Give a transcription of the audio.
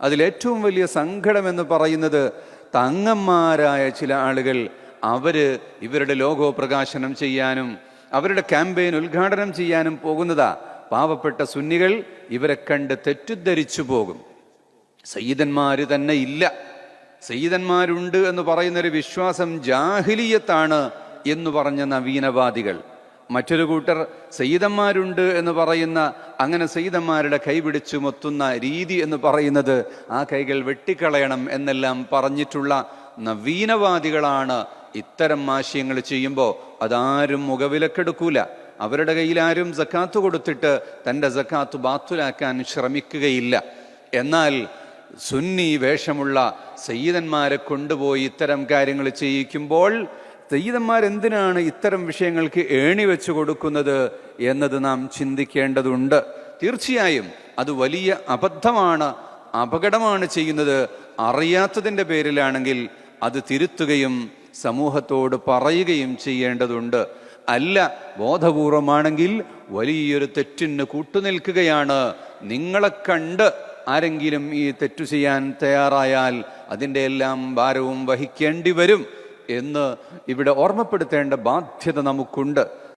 അതിലേറ്റവും വലിയ സങ്കടം എന്ന് പറയുന്നത് തങ്ങന്മാരായ ചില ആളുകൾ അവർ ഇവരുടെ ലോഗോ പ്രകാശനം ചെയ്യാനും അവരുടെ ക്യാമ്പയിൻ ഉദ്ഘാടനം ചെയ്യാനും പോകുന്നതാ. പാവപ്പെട്ട സുന്നികൾ ഇവരെ കണ്ട് തെറ്റിദ്ധരിച്ചു പോകും. സയ്യിദന്മാര് തന്നെ ഇല്ല. സയ്യിദന്മാരുണ്ട് എന്ന് പറയുന്നൊരു വിശ്വാസം ജാഹിലിയത്താണ് എന്ന് പറഞ്ഞ നവീനവാദികൾ. മറ്റൊരു കൂട്ടർ സയ്യിദന്മാരുണ്ട് എന്ന് പറയുന്ന അങ്ങനെ സയ്യിദന്മാരുടെ കൈപിടിച്ചു മൊത്തുന്ന രീതി എന്ന് പറയുന്നത് ആ കൈകൾ വെട്ടിക്കളയണം എന്നെല്ലാം പറഞ്ഞിട്ടുള്ള നവീനവാദികളാണ് ഇത്തരം ആശയങ്ങൾ ചെയ്യുമ്പോൾ. അതാരും മുഖവിലക്കെടുക്കൂല. അവരുടെ കയ്യിൽ ആരും സക്കാത്ത് കൊടുത്തിട്ട് തന്റെ സക്കാത്ത് ബാത്തുലാക്കാൻ ശ്രമിക്കുകയില്ല. എന്നാൽ സുന്നി വേഷമുള്ള സയ്യിദന്മാരെ കൊണ്ടുപോയി ഇത്തരം കാര്യങ്ങൾ ചെയ്യിക്കുമ്പോൾ സയ്യിദന്മാർ എന്തിനാണ് ഇത്തരം വിഷയങ്ങൾക്ക് ഏണി വെച്ചു കൊടുക്കുന്നത് എന്നത് നാം ചിന്തിക്കേണ്ടതുണ്ട്. തീർച്ചയായും അത് വലിയ അബദ്ധമാണ് അപകടമാണ് ചെയ്യുന്നത്. അറിയാത്തതിന്റെ പേരിലാണെങ്കിൽ അത് തിരുത്തുകയും സമൂഹത്തോട് പറയുകയും ചെയ്യേണ്ടതുണ്ട്. അല്ല ബോധപൂർവമാണെങ്കിൽ വലിയൊരു തെറ്റിന് കൂട്ടുനിൽക്കുകയാണ്. നിങ്ങളെ കണ്ട് ആരെങ്കിലും ഈ തെറ്റു ചെയ്യാൻ തയ്യാറായാൽ അതിന്റെ എല്ലാം ഭാരവും വഹിക്കേണ്ടി വരും. എന്ന് ഇവിടെ ഓർമ്മപ്പെടുത്തേണ്ട ബാധ്യത നമുക്കുണ്ട്.